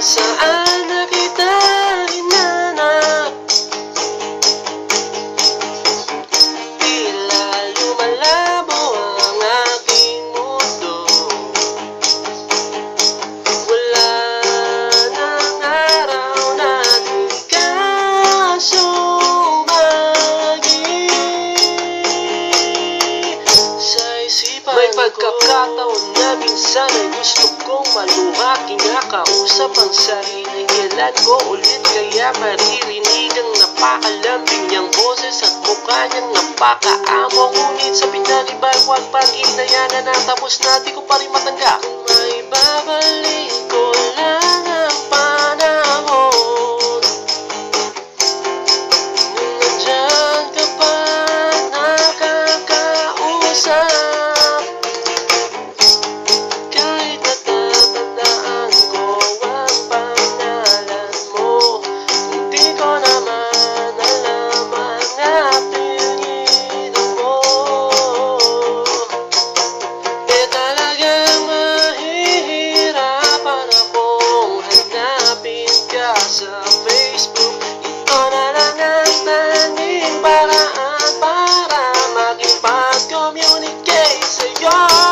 相爱 pagkakataon na minsan ay gusto kong maluha Kinakausap ang sarili. Kailan ko ulit kaya maririnig ang napakalambing niyang boses At mukha niyang napakaamo? Ngunit sa pinalibagwag pag inayanan na Tapos na di ko pa rin matanggap May babalik ko lang Señor.